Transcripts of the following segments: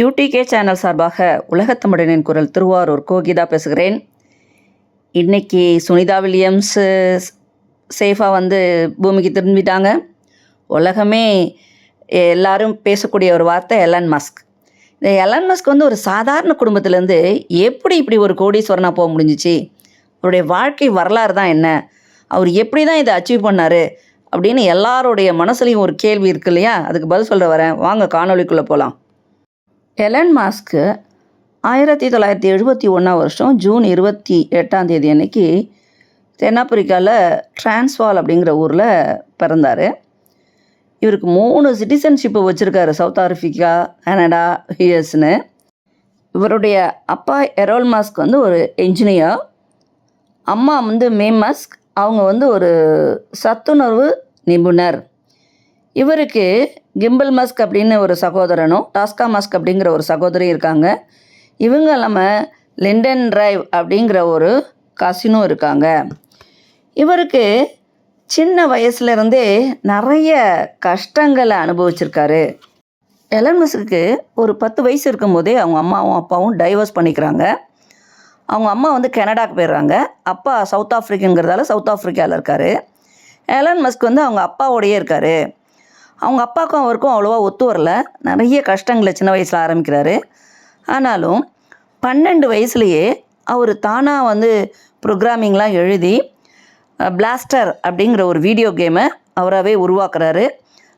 UDK channel சார்பாக உலகத்தமிழனின் குரல் திருவாரூர் கோகிதா பேசுகிறேன். இன்றைக்கி சுனிதா வில்லியம்ஸு சேஃபாக வந்து பூமிக்கு திரும்பிட்டாங்க. உலகமே எல்லாரும் பேசக்கூடிய ஒரு வார்த்தை எலன் மஸ்க். இந்த எலன் மஸ்க் வந்து ஒரு சாதாரண குடும்பத்திலேருந்து எப்படி இப்படி ஒரு கோடீஸ்வரனாக போக முடிஞ்சிச்சு? அவருடைய வாழ்க்கை வரலாறு தான் என்ன? அவர் எப்படி தான் இதை அச்சீவ் பண்ணார்? அப்படின்னு எல்லாருடைய மனசுலையும் ஒரு கேள்வி இருக்கு இல்லையா? அதுக்கு பதில் சொல்ல வரேன். வாங்க காணொளிக்குள்ளே போகலாம் எலன் மாஸ்க்கு ஆயிரத்தி தொள்ளாயிரத்தி எழுபத்தி ஒன்றாம் வருஷம் ஜூன் இருபத்தி எட்டாம் தேதி அன்னைக்கு தென்னாப்பிரிக்காவில் டிரான்ஸ்வால் அப்படிங்கிற ஊரில் பிறந்தார். இவருக்கு மூணு சிட்டிசன்ஷிப்பு வச்சுருக்காரு சவுத் ஆஃப்ரிக்கா கனடா யூஎஸ்னு இவருடைய அப்பா எரோல் மாஸ்க் வந்து ஒரு என்ஜினியர் அம்மா வந்து மே மாஸ்க் அவங்க வந்து ஒரு சத்துணர்வு நிபுணர். இவருக்கு கிம்பிள் மஸ்க் அப்படின்னு ஒரு சகோதரனும் டாஸ்கா மஸ்க் அப்படிங்கிற ஒரு சகோதரியும் இருக்காங்க. இவங்க இல்லாமல் லிண்டன் டிரைவ் அப்படிங்கிற ஒரு கசினும் இருக்காங்க. இவருக்கு சின்ன வயசுலேருந்தே நிறைய கஷ்டங்களை அனுபவிச்சிருக்காரு. எலன் மஸ்க்கு ஒரு பத்து வயசு இருக்கும்போதே அவங்க அம்மாவும் அப்பாவும் டைவர்ஸ் பண்ணிக்கிறாங்க. அவங்க அம்மா வந்து கனடாக்கு போயிடுறாங்க. அப்பா சவுத் ஆஃப்ரிக்கங்கிறதால சவுத் ஆஃப்ரிக்காவில் இருக்கார். எலன் மஸ்க் வந்து அவங்க அப்பாவோடையே இருக்கார். அவங்க அப்பாவுக்கும் அவருக்கும் அவ்வளோவா ஒத்து வரல. நிறைய கஷ்டங்களை சின்ன வயசில் ஆரம்பிக்கிறாரு. ஆனாலும் பன்னெண்டு வயசுலேயே அவர் தானாக வந்து ப்ரோக்ராமிங்லாம் எழுதி பிளாஸ்டர் அப்படிங்கிற ஒரு வீடியோ கேமை அவராகவே உருவாக்குறாரு.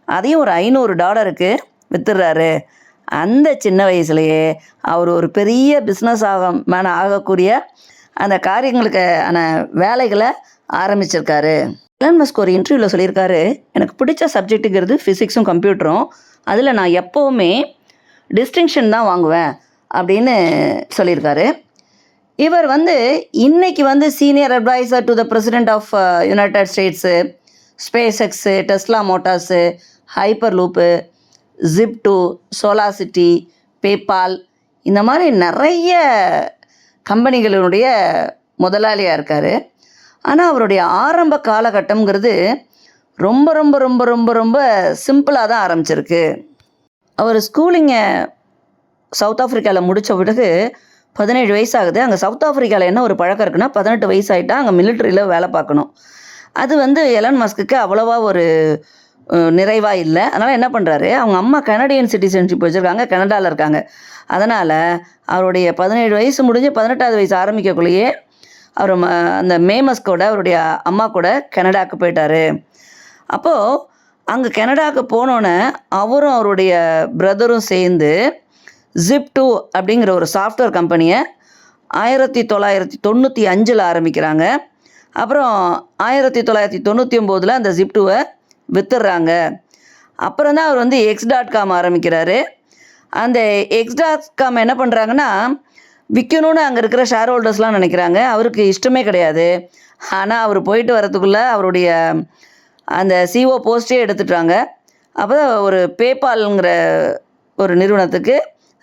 அதையும் ஒரு ஐநூறு டாலருக்கு வித்துடுறாரு. அந்த சின்ன வயசுலேயே அவர் ஒரு பெரிய பிஸ்னஸ் ஆக மேன ஆகக்கூடிய அந்த காரியங்களுக்கு ஆன வேலைகளை ஆரம்பிச்சிருக்காரு. எலன் மஸ்க் ஒரு இன்டர்வியூவில் சொல்லியிருக்காரு எனக்கு பிடிச்ச சப்ஜெக்ட்டுங்கிறது ஃபிசிக்ஸும் கம்ப்யூட்டரும் அதில் நான் எப்போவுமே டிஸ்டிங்ஷன் தான் வாங்குவேன் அப்படின்னு சொல்லியிருக்காரு. இவர் வந்து இன்னைக்கு வந்து senior advisor to the president of United States SpaceX Tesla Motors Hyperloop Zip2 SolarCity PayPal இந்த மாதிரி நிறைய கம்பெனிகளினுடைய முதலாளியாக இருக்கார். ஆனால் அவருடைய ஆரம்ப காலகட்டம்ங்கிறது ரொம்ப ரொம்ப ரொம்ப ரொம்ப ரொம்ப சிம்பிளாக தான் ஆரம்பிச்சிருக்கு. அவர் ஸ்கூலிங்கை சவுத் ஆஃப்ரிக்காவில் முடித்த பிறகு பதினேழு வயசு ஆகுது அங்கே சவுத் ஆஃப்ரிக்காவில் என்ன ஒரு பழக்கம் இருக்குன்னா பதினெட்டு வயசு ஆகிட்டா அங்கே மிலிட்ரியில் வேலை பார்க்கணும். அது வந்து எலன் மஸ்க்கு அவ்வளோவா ஒரு நிறைவாக இல்லை. அதனால் என்ன பண்ணுறாரு அவங்க அம்மா கனடியன் சிட்டிசன்ஷிப் வச்சுருக்காங்க கனடாவில் இருக்காங்க. அதனால் அவருடைய பதினேழு வயசு முடிஞ்சு பதினெட்டாவது வயசு ஆரம்பிக்கக்குள்ளேயே அவர் ம அந்த மேமஸ்கோட அவருடைய அம்மா கூட கனடாவுக்கு போயிட்டார். அப்போது அங்கே கனடாவுக்கு போனோன்னே அவரும் அவருடைய பிரதரும் சேர்ந்து ஜிப் டூ அப்படிங்கிற ஒரு சாஃப்ட்வேர் கம்பெனியை ஆயிரத்தி தொள்ளாயிரத்தி தொண்ணூற்றி அஞ்சில் ஆரம்பிக்கிறாங்க. அப்புறம் ஆயிரத்தி தொள்ளாயிரத்தி தொண்ணூற்றி ஒம்போதில் அந்த ஜிப் டூவை வித்துடுறாங்க. அப்புறம் தான் அவர் வந்து எக்ஸ் டாட் காம் ஆரம்பிக்கிறாரு. அந்த எக்ஸ் டாட் காம் என்ன பண்ணுறாங்கன்னா விற்கணும்னு அங்கே இருக்கிற ஷேர் ஹோல்டர்ஸ்லாம் நினைக்கிறாங்க. அவருக்கு இஷ்டமே கிடையாது. ஆனால் அவர் போயிட்டு வரத்துக்குள்ளே அவருடைய அந்த சிஓ போஸ்ட்டே எடுத்துட்டாங்க. அப்போ ஒரு பேபால்ங்கிற ஒரு நிறுவனத்துக்கு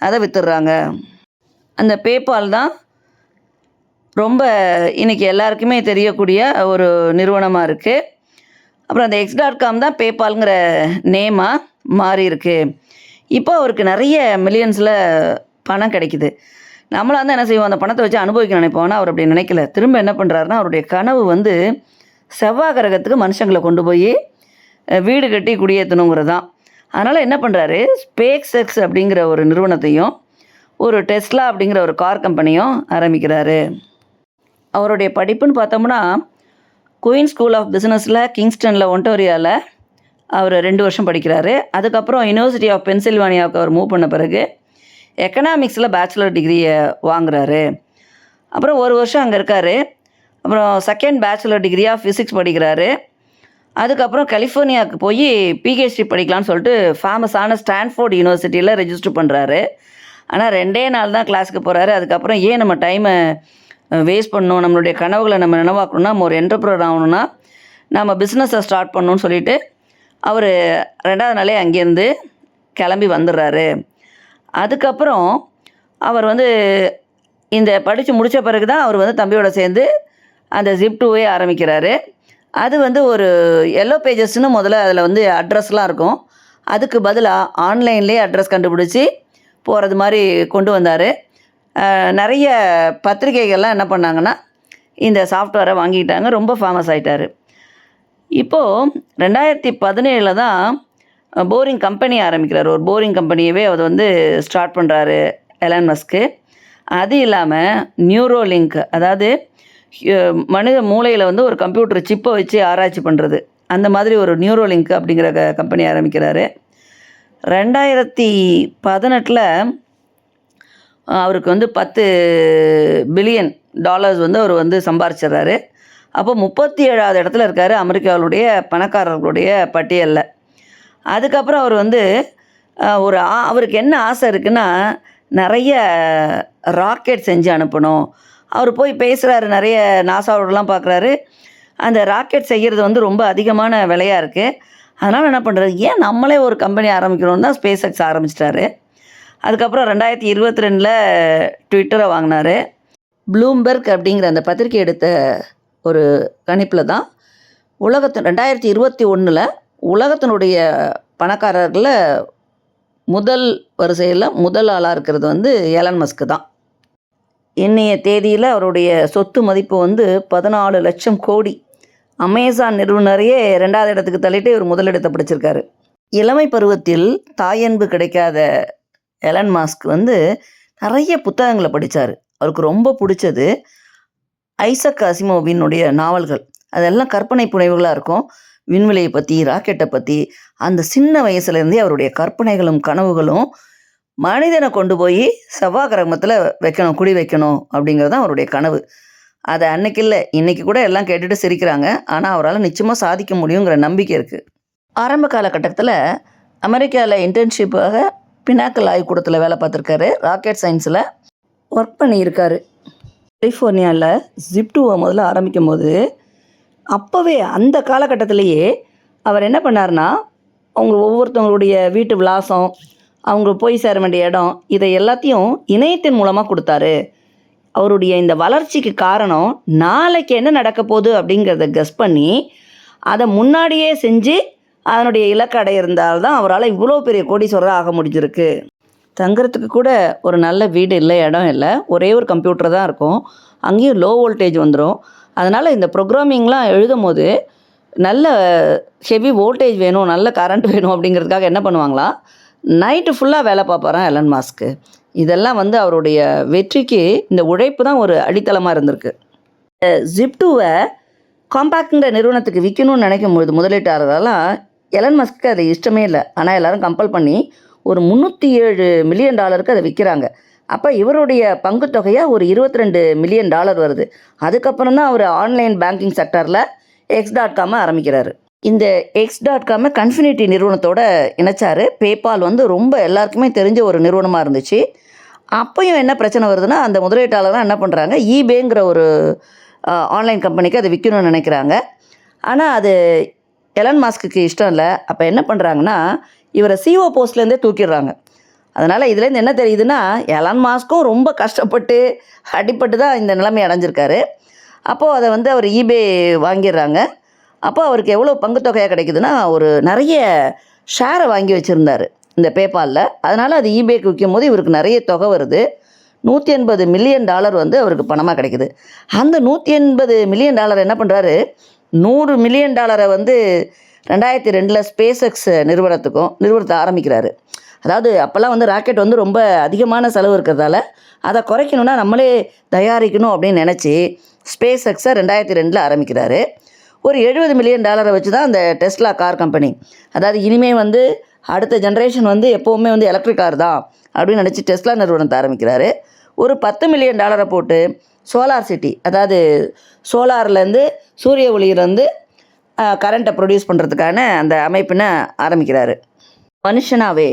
அதை விற்றுடுறாங்க அந்த பேபால் தான் ரொம்ப இன்றைக்கி எல்லாருக்குமே தெரியக்கூடிய ஒரு நிறுவனமாக இருக்குது அப்புறம் அந்த எக்ஸ் டாட் காம் தான் பேபால்ங்கிற நேமாக மாறி இருக்கு இப்போ அவருக்கு நிறைய மில்லியன்ஸில் பணம் கிடைக்குது. நம்மளாக வந்து என்ன செய்வோம்? அந்த பணத்தை வச்சு அனுபவிக்க நினைப்போம். ஆனால் அவர் அப்படி நினைக்கல. திரும்ப என்ன பண்ணுறாருன்னா அவருடைய கனவு வந்து செவ்வாய் கிரகத்துக்கு மனுஷங்களை கொண்டு போய் வீடு கட்டி குடியேற்றணுங்கிறது தான் அதனால் என்ன பண்ணுறாரு ஸ்பேக்ஸ் செக்ஸ் அப்படிங்கிற ஒரு நிறுவனத்தையும் ஒரு டெஸ்லா அப்படிங்கிற ஒரு கார் கம்பெனியும் ஆரம்பிக்கிறாரு. அவருடைய படிப்புன்னு பார்த்தோம்னா குயின் ஸ்கூல் ஆஃப் பிஸ்னஸில் கிங்ஸ்டனில் ஒன்டோரியாவில் அவர் ரெண்டு வருஷம் படிக்கிறாரு. அதுக்கப்புறம் யூனிவர்சிட்டி ஆஃப் பென்சில்வானியாவுக்கு அவர் மூவ் பண்ண பிறகு எக்கனாமிக்ஸில் பேச்சுலர் டிகிரியை வாங்குறாரு. அப்புறம் ஒரு வருஷம் அங்கே இருக்கார். அப்புறம் செகண்ட் பேச்சுலர் டிகிரியாக ஃபிசிக்ஸ் படிக்கிறாரு. அதுக்கப்புறம் கலிஃபோர்னியாவுக்கு போய் பிஹெச்டி படிக்கலாம்னு சொல்லிட்டு ஃபேமஸான ஸ்டான்ஃபோர்ட் யூனிவர்சிட்டியில் ரெஜிஸ்டர் பண்ணுறாரு ஆனால் ரெண்டே நாள் தான் கிளாஸுக்கு போகிறாரு அதுக்கப்புறம் ஏன் நம்ம டைமை வேஸ்ட் பண்ணணும்? நம்மளுடைய கனவுகளை நம்ம நினைவாக்கணும்னா நம்ம ஒரு என்டர்பிரர் ஆகணும்னா நம்ம பிஸ்னஸை ஸ்டார்ட் பண்ணணும்னு சொல்லிட்டு அவர் ரெண்டாவது நாளே அங்கேருந்து கிளம்பி வந்துடுறாரு. அதுக்கப்புறம் அவர் வந்து இந்த படித்து முடித்த பிறகு தான் அவர் வந்து தம்பியோட சேர்ந்து அந்த ஜிப் டூவே ஆரம்பிக்கிறாரு. அது வந்து ஒரு எல்லோ பேஜஸ்னு முதல்ல அதில் வந்து அட்ரஸ்லாம் இருக்கும். அதுக்கு பதிலாக ஆன்லைன்லேயே அட்ரஸ் கண்டுபிடிச்சி போகிறது மாதிரி கொண்டு வந்தார். நிறைய பத்திரிகைகள்லாம் என்ன பண்ணாங்கன்னா இந்த சாஃப்ட்வேரை வாங்கிக்கிட்டாங்க. ரொம்ப ஃபேமஸ் ஆகிட்டார் இப்போது ரெண்டாயிரத்தி பதினேழில் தான் போரிங் கம்பெனி ஆரம்பிக்கிறார். ஒரு போரிங் கம்பெனியவே அவர் வந்து ஸ்டார்ட் பண்ணுறாரு எலான் மஸ்க்கு அது இல்லாமல் நியூரோ லிங்க் அதாவது மனித மூளையில் வந்து ஒரு கம்ப்யூட்டர் சிப்பை வச்சு ஆராய்ச்சி பண்ணுறது அந்த மாதிரி ஒரு நியூரோ லிங்க் அப்படிங்கிற க கம்பெனி ஆரம்பிக்கிறாரு. ரெண்டாயிரத்தி பதினெட்டில் அவருக்கு வந்து பத்து பில்லியன் டாலர்ஸ் வந்து அவர் வந்து சம்பாரிச்சிடுறாரு. அப்போ முப்பத்தி ஏழாவது இடத்துல இருக்கார் அமெரிக்காவுடைய பணக்காரர்களுடைய பட்டியலில். அதுக்கப்புறம் அவர் வந்து ஒரு ஆ- அவருக்கு என்ன ஆசை இருக்குன்னா நிறைய ராக்கெட் செஞ்சு அனுப்பணும். அவர் போய் பேசுகிறாரு நிறைய நாசாவோடலாம் பார்க்குறாரு. அந்த ராக்கெட் செய்கிறது வந்து ரொம்ப அதிகமான விலையாக இருக்குது அதனால் என்ன பண்ணுறது ஏன் நம்மளே ஒரு கம்பெனி ஆரம்பிக்கணும்னு தான் ஸ்பேஸ் எக்ஸ் ஆரம்பிச்சிட்டாரு. அதுக்கப்புறம் ரெண்டாயிரத்தி இருபத்தி ரெண்டில் ட்விட்டரை வாங்கினார். ப்ளூம்பெர்க் அப்படிங்கிற அந்த பத்திரிக்கை எடுத்த ஒரு கணிப்பில் தான் உலகத்து ரெண்டாயிரத்தி இருபத்தி ஒன்றில் உலகத்தினுடைய பணக்காரர்களில் முதல் வரிசையில் முதல் ஆளாக இருக்கிறது வந்து எலன் மஸ்க்கு தான். இன்றைய தேதியில் அவருடைய சொத்து மதிப்பு வந்து பதினாலு லட்சம் கோடி. அமேசான் நிறுவனரையே ரெண்டாவது இடத்துக்கு தள்ளிட்டு இவர் முதலிடத்தை பிடிச்சிருக்காரு. இளமை பருவத்தில் தாயன்பு கிடைக்காத எலன் மாஸ்க் வந்து நிறைய புத்தகங்களை படித்தார் அவருக்கு ரொம்ப பிடிச்சது ஐசக் அசிமோவினுடைய நாவல்கள். அதெல்லாம் கற்பனை புனைவுகளாக இருக்கும். விண்வெளியை பற்றி ராக்கெட்டை பற்றி அந்த சின்ன வயசுலேருந்தே அவருடைய கற்பனைகளும் கனவுகளும் மனிதனை கொண்டு போய் செவ்வாய் கிரகத்தில் வைக்கணும் குடி வைக்கணும் அப்படிங்கிறது தான் அவருடைய கனவு. அதை அன்னைக்கு இல்லை. இன்னைக்கு கூட எல்லாம் கேட்டுட்டு சிரிக்கிறாங்க. ஆனால் அவரால் நிச்சயமாக சாதிக்க முடியுங்கிற நம்பிக்கை இருக்குது ஆரம்ப காலகட்டத்தில் அமெரிக்காவில் இன்டர்ன்ஷிப்பாக பினாக்கல் ஆய்வுக்கூடத்தில் வேலை பார்த்துருக்காரு. ராக்கெட் சயின்ஸில் ஒர்க் பண்ணியிருக்காரு. கலிஃபோர்னியாவில் ஜிப்டுவை முதல்ல ஆரம்பிக்கும் போது அப்போவே அந்த காலகட்டத்திலேயே அவர் என்ன பண்ணார்னா அவங்க ஒவ்வொருத்தவங்களுடைய வீட்டு விலாசம் அவங்க போய் சேர வேண்டிய இடம் இதை எல்லாத்தையும் இணையத்தின் மூலமாக கொடுத்தாரு. அவருடைய இந்த வளர்ச்சிக்கு காரணம் நாளைக்கு என்ன நடக்க போகுது அப்படிங்கிறத கெஸ் பண்ணி அதை முன்னாடியே செஞ்சு அதனுடைய இலக்கு அடையிருந்தால் தான் அவரால் இவ்வளோ பெரிய கோடீஸ்வரர் ஆக முடிஞ்சிருக்கு. தங்குறதுக்கு கூட ஒரு நல்ல வீடு இல்லை இடம் இல்லை. ஒரே ஒரு கம்ப்யூட்டர் தான் இருக்கும். அங்கேயும் லோ வோல்டேஜ் வந்துடும் அதனால் இந்த ப்ரோக்ராமிங்லாம் எழுதும் போது நல்ல ஹெவி வோல்டேஜ் வேணும் நல்ல கரண்ட் வேணும் அப்படிங்கிறதுக்காக என்ன பண்ணுவாங்களாம் நைட்டு ஃபுல்லாக வேலை பார்ப்பாராம் எலன் மாஸ்க்கு இதெல்லாம் வந்து அவருடைய வெற்றிக்கு இந்த உழைப்பு தான் ஒரு அடித்தளமாக இருந்திருக்கு. ஜிப்டூவை காம்பாக்ட்ங்கிற நிறுவனத்துக்கு விற்கணும்னு நினைக்கும் பொழுது முதலீட்டாளர்களெல்லாம் எலன் மஸ்க்கு அது இஷ்டமே இல்லை. ஆனால் எல்லாரும் கம்பல் பண்ணி ஒரு முந்நூற்றி ஏழு மில்லியன் டாலருக்கு அதை விற்கிறாங்க அப்போ இவருடைய பங்கு தொகையாக ஒரு 22 மில்லியன் டாலர் வருது. அதுக்கப்புறம் தான் அவர் ஆன்லைன் பேங்கிங் செக்டரில் எக்ஸ் டாட் காமை ஆரம்பிக்கிறாரு. இந்த எக்ஸ் டாட் காமை கன்ஃபினிட்டி நிறுவனத்தோட இணைச்சாரு. பேபால் வந்து ரொம்ப எல்லாருக்குமே தெரிஞ்ச ஒரு நிறுவனமாக இருந்துச்சு. அப்பையும் என்ன பிரச்சனை வருதுன்னா அந்த முதலீட்டாளர்லாம் என்ன பண்ணுறாங்க ஈபேங்கிற ஒரு ஆன்லைன் கம்பெனிக்கு அதை விற்கணும்னு நினைக்கிறாங்க. ஆனால் அது எலன் மாஸ்க்கு இஷ்டம் இல்லை. அப்போ என்ன பண்ணுறாங்கன்னா இவரை சிஓ போஸ்ட்லேருந்தே தூக்கிடுறாங்க. அதனால் இதுலேருந்து என்ன தெரியுதுன்னா எலான் மாஸ்க்கும் ரொம்ப கஷ்டப்பட்டு அடிப்பட்டு தான் இந்த நிலைமை அடைஞ்சிருக்காரு. அப்போது அதை வந்து அவர் ஈபே வாங்கிடுறாங்க. அப்போ அவருக்கு எவ்வளோ பங்கு தொகையாக கிடைக்குதுன்னா ஒரு நிறைய ஷேரை வாங்கி வச்சுருந்தார் இந்த பேபாலில் அதனால் அது ஈபேக்கு விற்கும் போது இவருக்கு நிறைய தொகை வருது. நூற்றி எண்பது மில்லியன் டாலர் வந்து அவருக்கு பணமாக கிடைக்குது. அந்த நூற்றி எண்பது மில்லியன் டாலர் என்ன பண்ணுறாரு நூறு மில்லியன் டாலரை வந்து ரெண்டாயிரத்தி ரெண்டில் ஸ்பேஸ் எக்ஸ் நிறுவனத்துக்கும் நிறுவனத்தை ஆரம்பிக்கிறாரு. அதாவது அப்போல்லாம் வந்து ராக்கெட் வந்து ரொம்ப அதிகமான செலவு இருக்கிறதால அதை குறைக்கணும்னா நம்மளே தயாரிக்கணும் அப்படின்னு நினச்சி ஸ்பேஸ் எக்ஸை ரெண்டாயிரத்தி ரெண்டில் ஆரம்பிக்கிறாரு. ஒரு எழுபது மில்லியன் டாலரை வச்சு தான் அந்த டெஸ்லா கார் கம்பெனி. அதாவது இனிமே வந்து அடுத்த ஜென்ரேஷன் வந்து எப்போவுமே வந்து எலக்ட்ரிக் கார் தான் அப்படின்னு நினச்சி டெஸ்லா நிறுவனத்தை ஆரம்பிக்கிறாரு. ஒரு பத்து மில்லியன் டாலரை போட்டு சோலார் சிட்டி அதாவது சோலார்லேருந்து சூரிய ஒளியிலேருந்து கரண்ட்டை ப்ரொடியூஸ் பண்ணுறதுக்கான அந்த அமைப்பினை ஆரம்பிக்கிறாரு. மனுஷனாகவே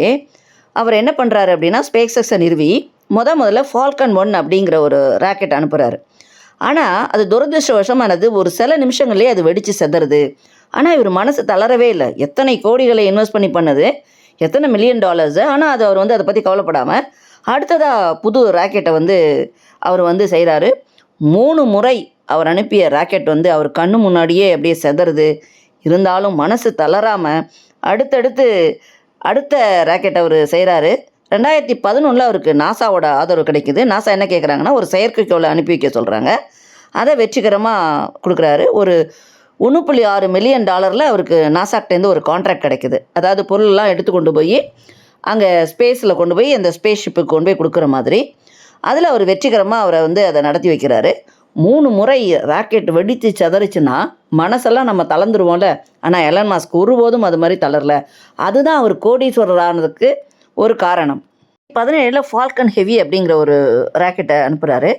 அவர் என்ன பண்ணுறாரு அப்படின்னா ஸ்பேஸ் எக்ஸை நிறுவி முத முதல்ல ஃபால்கன் ஒன் அப்படிங்கிற ஒரு ராக்கெட் அனுப்புகிறாரு ஆனால் அது துரதிருஷ்டவசமானது ஒரு சில நிமிஷங்கள்லேயே அது வெடித்து செதறது. ஆனால் இவர் மனசு தளரவே இல்லை. எத்தனை கோடிகளை இன்வெஸ்ட் பண்ணி பண்ணது? எத்தனை மில்லியன் டாலர்ஸு ஆனால் அது அவர் வந்து அதை பற்றி கவலைப்படாமல் அடுத்ததாக புது ராக்கெட்டை வந்து அவர் வந்து செய்கிறாரு மூணு முறை அவர் அனுப்பிய ராக்கெட் வந்து அவர் கண்ணு முன்னாடியே அப்படியே செதறது. இருந்தாலும் மனசு தளராமல் அடுத்தடுத்து அடுத்த ராக்கெட் அவர் செய்கிறாரு ரெண்டாயிரத்தி பதினொன்றில் அவருக்கு நாசாவோட ஆதரவு கிடைக்குது. நாசா என்ன கேட்குறாங்கன்னா ஒரு செயற்கைக்கோளை அனுப்பி வைக்க சொல்கிறாங்க அதை வெற்றிகரமாக கொடுக்குறாரு. ஒரு ஒன்று புள்ளி ஆறு மில்லியன் டாலரில் அவருக்கு நாசாக்டேருந்து ஒரு கான்ட்ராக்ட் கிடைக்குது. அதாவது பொருள்லாம் எடுத்து கொண்டு போய் அங்கே ஸ்பேஸில் கொண்டு போய் அந்த ஸ்பேஸ் ஷிப்புக்கு கொண்டு போய் கொடுக்குற மாதிரி. அதில் அவர் வெற்றிகரமாக அவரை வந்து அதை நடத்தி வைக்கிறாரு. மூணு முறை ராக்கெட் வெடித்து சதறிச்சுன்னா மனசெல்லாம் நம்ம தளர்ந்துருவோம்ல. ஆனால் எலன் மாஸ்க் ஒருபோதும் அது மாதிரி தளரல. அதுதான் அவர் கோடீஸ்வரர் ஆனதுக்கு ஒரு காரணம். பதினேழில் ஃபால்கன் ஹெவி அப்படிங்கிற ஒரு ராக்கெட்டை அனுப்புகிறாரு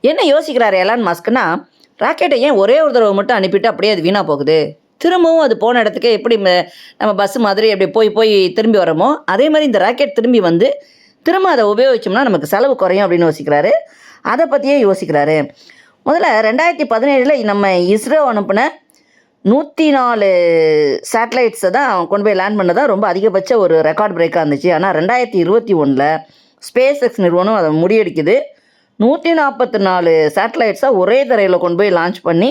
என்ன யோசிக்கிறாரு எலான் மாஸ்க்னா ராக்கெட்டை ஏன் ஒரே ஒரு தடவை மட்டும் அனுப்பிட்டு அப்படியே அது வீணாக போகுது? திரும்பவும் அது போன இடத்துக்கு எப்படி ம- நம்ம பஸ் மாதிரி அப்படி போய் போய் திரும்பி வரோமோ அதே மாதிரி இந்த ராக்கெட் திரும்பி வந்து திரும்ப அதை உபயோகிச்சோம்னா நமக்கு செலவு குறையும் அப்படின்னு யோசிக்கிறாரு. அதை பற்றியே யோசிக்கிறாரு. முதல்ல ரெண்டாயிரத்தி பதினேழில் நம்ம இஸ்ரோ அனுப்பின நூற்றி நாலு சேட்டலைட்ஸை தான் கொண்டு போய் லேண்ட் பண்ணதான் ரொம்ப அதிகபட்ச ஒரு ரெக்கார்ட் பிரேக்காக இருந்துச்சு. ஆனால் ரெண்டாயிரத்தி இருபத்தி ஒன்றில் ஸ்பேஸ் எக்ஸ் நிறுவனம் அதை முறியடிக்குது நூற்றி நாற்பத்தி நாலு சேட்டலைட்ஸை ஒரே தரையில் கொண்டு போய் லான்ச் பண்ணி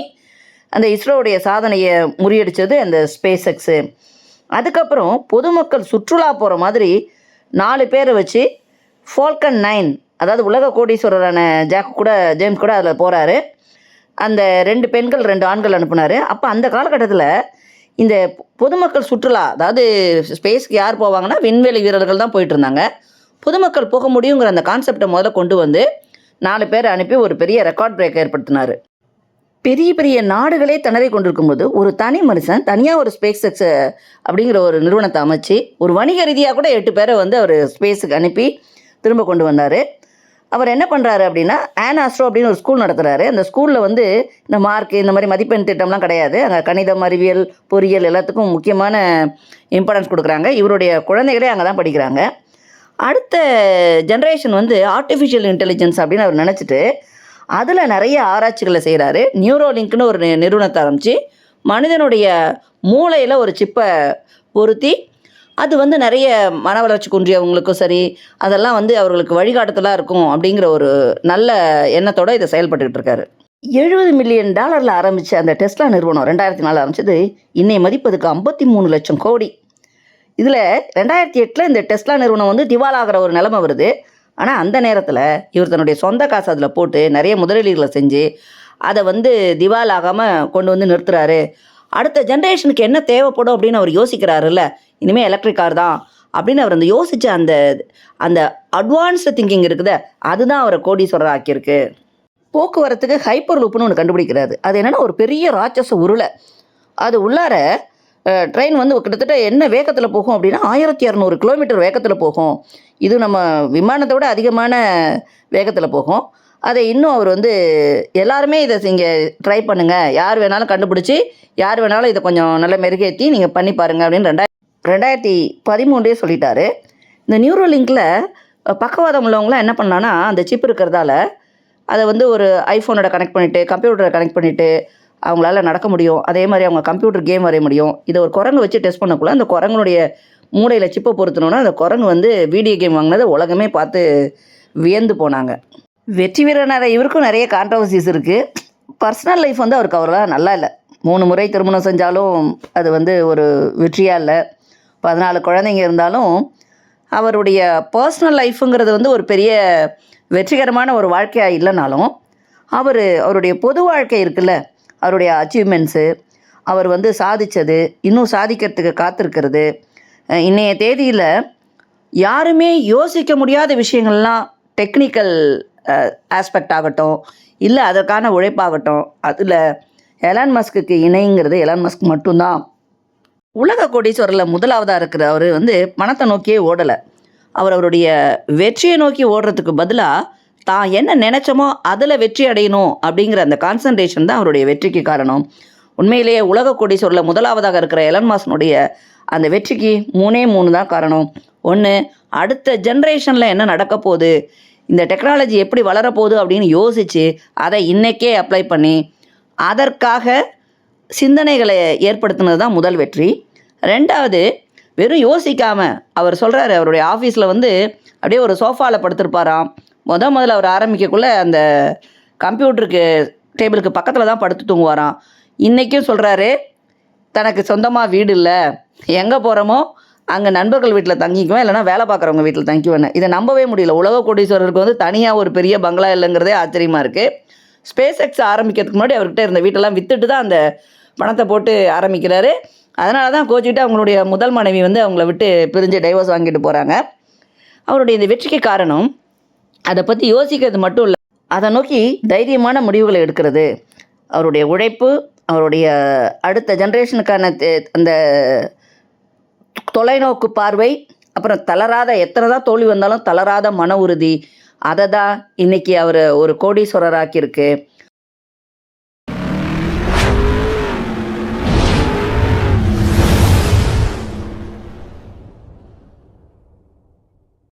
அந்த இஸ்ரோவுடைய சாதனையை முறியடித்தது அந்த ஸ்பேஸ் எக்ஸு அதுக்கப்புறம் பொதுமக்கள் சுற்றுலா போகிற மாதிரி நாலு பேரை வச்சு ஃபால்கன் நைன் அதாவது உலக கோடீஸ்வரரான ஜாக் கூட ஜேம்ஸ் கூட அதில் போகிறாரு அந்த ரெண்டு பெண்கள் ரெண்டு ஆண்கள் அனுப்புனார். அப்போ அந்த காலகட்டத்தில் இந்த பொதுமக்கள் சுற்றுலா அதாவது ஸ்பேஸ்க்கு யார் போவாங்கன்னா விண்வெளி வீரர்கள் தான் போயிட்டு இருந்தாங்க. பொதுமக்கள் போக முடியுங்கிற அந்த கான்செப்டை முதல்ல கொண்டு வந்து நாலு பேரை அனுப்பி ஒரு பெரிய ரெக்கார்ட் பிரேக் ஏற்படுத்தினார். பெரிய பெரிய நாடுகளே திணறி கொண்டிருக்கும்போது ஒரு தனி மனுஷன் தனியாக ஒரு ஸ்பேஸ் எக்ஸ் அப்படிங்கிற ஒரு நிறுவனத்தை அமைச்சு ஒரு வணிக ரீதியாக கூட எட்டு பேரை வந்து அவர் ஸ்பேஸுக்கு அனுப்பி திரும்ப கொண்டு வந்தார். அவர் என்ன பண்ணுறாரு அப்படின்னா ஆன் ஆஸ்ட்ரோ அப்படின்னு ஒரு ஸ்கூல் நடத்துகிறாரு அந்த ஸ்கூலில் வந்து இந்த மார்க் இந்த மாதிரி மதிப்பெண் திட்டம்லாம் கிடையாது. அங்கே கணிதம் அறிவியல் பொறியியல் எல்லாத்துக்கும் முக்கியமான இம்பார்ட்டன்ஸ் கொடுக்குறாங்க. இவருடைய குழந்தைகளே அங்கே தான் படிக்கிறாங்க. அடுத்த ஜென்ரேஷன் வந்து ஆர்டிஃபிஷியல் இன்டெலிஜென்ஸ் அப்படின்னு அவர் நினச்சிட்டு அதில் நிறைய ஆராய்ச்சிகளை செய்கிறாரு நியூரோலிங்க்னு ஒரு நி- நிறுவனத்தை ஆரம்பித்து மனிதனுடைய மூளையில் ஒரு சிப்பை பொருத்தி அது வந்து நிறைய மன வளர்ச்சி குன்றியவங்களுக்கும் சரி அதெல்லாம் வந்து அவர்களுக்கு வழிகாட்டுதலாக இருக்கும் அப்படிங்கிற ஒரு நல்ல எண்ணத்தோடு இதை செயல்பட்டுக்கிட்டு இருக்காரு. எழுபது மில்லியன் டாலரில் ஆரம்பித்த அந்த டெஸ்லா நிறுவனம் ரெண்டாயிரத்தி நாலு ஆரம்பிச்சது இன்னை மதிப்பதுக்கு ஐம்பத்தி மூணு லட்சம் கோடி. இதில் ரெண்டாயிரத்தி எட்டில் இந்த டெஸ்லா நிறுவனம் வந்து திவாலாகிற ஒரு நிலமை வருது. ஆனால் அந்த நேரத்தில் இவர் தன்னுடைய சொந்த காசு அதில் போட்டு நிறைய முதலீடுகளை செஞ்சு அதை வந்து திவாலாகாமல் கொண்டு வந்து நிறுத்துறாரு. அடுத்த ஜென்ரேஷனுக்கு என்ன தேவைப்படும் அப்படின்னு அவர் யோசிக்கிறாருல்ல. இனிமேல் எலக்ட்ரிக் கார் தான். அப்படின்னு அவர் அந்த யோசித்த அந்த அந்த அட்வான்ஸ்டு திங்கிங் இருக்குதே அதுதான் அவரை கோடீஸ்வரர் ஆக்கியிருக்கு போக்குவரத்துக்கு ஹைப்பர் லூப்னு ஒன்று கண்டுபிடிக்கிறாரு. அது என்னென்னா ஒரு பெரிய ராட்சச உருளை. அது உள்ளார ட்ரெயின் வந்து கிட்டத்தட்ட என்ன வேகத்தில் போகும் அப்படின்னா ஆயிரத்தி இரநூறு கிலோமீட்டர் வேகத்தில் போகும். இது நம்ம விமானத்தை விட அதிகமான வேகத்தில் போகும். அதை இன்னும் அவர் வந்து எல்லாருமே இதை இங்கே ட்ரை பண்ணுங்கள் யார் வேணாலும் கண்டுபிடிச்சி யார் வேணாலும் இதை கொஞ்சம் நல்ல மெருகேற்றி நீங்கள் பண்ணி பாருங்கள் அப்படின்னு ரெண்டாயிரத்தி ரெண்டாயிரத்தி பதிமூன்றே சொல்லிட்டாரு. இந்த நியூரோ லிங்கில் பக்கவாதம் உள்ளவங்களாம் என்ன பண்ணான்னா அந்த சிப் இருக்கிறதால அதை வந்து ஒரு ஐஃபோனோட கனெக்ட் பண்ணிவிட்டு கம்ப்யூட்டரை கனெக்ட் பண்ணிவிட்டு அவங்களால நடக்க முடியும். அதே மாதிரி அவங்க கம்ப்யூட்டர் கேம் வரைய முடியும். இதை ஒரு குரங்கு வச்சு டெஸ்ட் பண்ணக்குள்ள அந்த குரங்குடைய மூளையில் சிப்பை பொருத்தணுன்னா அந்த குரங்கு வந்து வீடியோ கேம் வாங்கினதை உலகமே பார்த்து வியந்து போனாங்க. வெற்றி வீரனார இவருக்கும் நிறைய கான்ட்ரவர்சிஸ் இருக்குது பர்சனல் லைஃப் வந்து அவருக்கு அவ்வளோவா நல்லா இல்லை. மூணு முறை திருமணம் செஞ்சாலும் அது வந்து ஒரு வெற்றியாக இல்லை. பதினாலு குழந்தைங்க இருந்தாலும் அவருடைய பர்சனல் லைஃப்புங்கிறது வந்து ஒரு பெரிய வெற்றிகரமான ஒரு வாழ்க்கையாக இல்லைனாலும் அவர் அவருடைய பொது வாழ்க்கை இருக்குல்ல அவருடைய அச்சீவ்மெண்ட்ஸு அவர் வந்து சாதித்தது இன்னும் சாதிக்கிறதுக்கு காத்திருக்கிறது. இன்றைய தேதியில் யாருமே யோசிக்க முடியாத விஷயங்கள்லாம் டெக்னிக்கல் ஆஸ்பெக்ட் ஆகட்டும் இல்லை அதற்கான உழைப்பாகட்டும் அதில் எலான் மஸ்க்கு இணைங்கிறது எலான் மஸ்க் மட்டும்தான். உலக கோடீஸ்வரில் முதலாவதாக இருக்கிற அவர் வந்து பணத்தை நோக்கியே ஓடலை. அவர் அவருடைய வெற்றியை நோக்கி ஓடுறதுக்கு பதிலாக தான் என்ன நினச்சோமோ அதில் வெற்றி அடையணும் அப்படிங்கிற அந்த கான்சன்ட்ரேஷன் தான் அவருடைய வெற்றிக்கு காரணம். உண்மையிலேயே உலக கோடீஸ்வரில் முதலாவதாக இருக்கிற எலன் மாசனுடைய அந்த வெற்றிக்கு மூணே மூணு தான் காரணம். ஒன்று அடுத்த ஜென்ரேஷனில் என்ன நடக்க போகுது? இந்த டெக்னாலஜி எப்படி வளரப்போகுது அப்படின்னு யோசித்து அதை இன்றைக்கே அப்ளை பண்ணி அதற்காக சிந்தனைகளை ஏற்படுத்தினது தான் முதல் வெற்றி. ரெண்டாவது வெறும் யோசிக்காமல் அவர் சொல்கிறாரு அவருடைய ஆஃபீஸில் வந்து அப்படியே ஒரு சோஃபாவில் படுத்திருப்பாராம். முத முதல்ல அவர் ஆரம்பிக்கக்குள்ளே அந்த கம்ப்யூட்டருக்கு டேபிளுக்கு பக்கத்தில் தான் படுத்து தூங்குவாராம். இன்றைக்கும் சொல்கிறாரு தனக்கு சொந்தமாக வீடு இல்லை எங்கே போகிறோமோ அங்கே நண்பர்கள் வீட்டில் தங்கிக்குவேன் இல்லைனா வேலை பார்க்குறவங்க வீட்டில் தங்கிக்குவேன். இதை நம்பவே முடியல. உலக கோடீஸ்வரருக்கு வந்து தனியாக ஒரு பெரிய பங்களா இல்லைங்கிறதே ஆச்சரியமாக இருக்குது ஸ்பேஸ் எக்ஸ் ஆரம்பிக்கிறதுக்கு முன்னாடி அவர்கிட்ட இருந்த வீட்டெல்லாம் விற்றுட்டு தான் அந்த பணத்தை போட்டு ஆரம்பிக்கிறாரு. அதனால தான் கோச்சிக்கிட்டு அவங்களுடைய முதல் மனைவி வந்து அவங்கள விட்டு பிரிஞ்சு டைவர்ஸ் வாங்கிட்டு போகிறாங்க அவருடைய இந்த வெற்றிக்கு காரணம் அதை பற்றி யோசிக்கிறது மட்டும் இல்லை அதை நோக்கி தைரியமான முடிவுகளை எடுக்கிறது. அவருடைய உழைப்பு அவருடைய அடுத்த ஜென்ரேஷனுக்கான அந்த தொலைநோக்கு பார்வை அப்புறம் தளராத எத்தனை தான் தோல்வி வந்தாலும் தளராத மன உறுதி. அதை தான் இன்றைக்கி அவர் ஒரு கோடீஸ்வரராக்கியிருக்கு.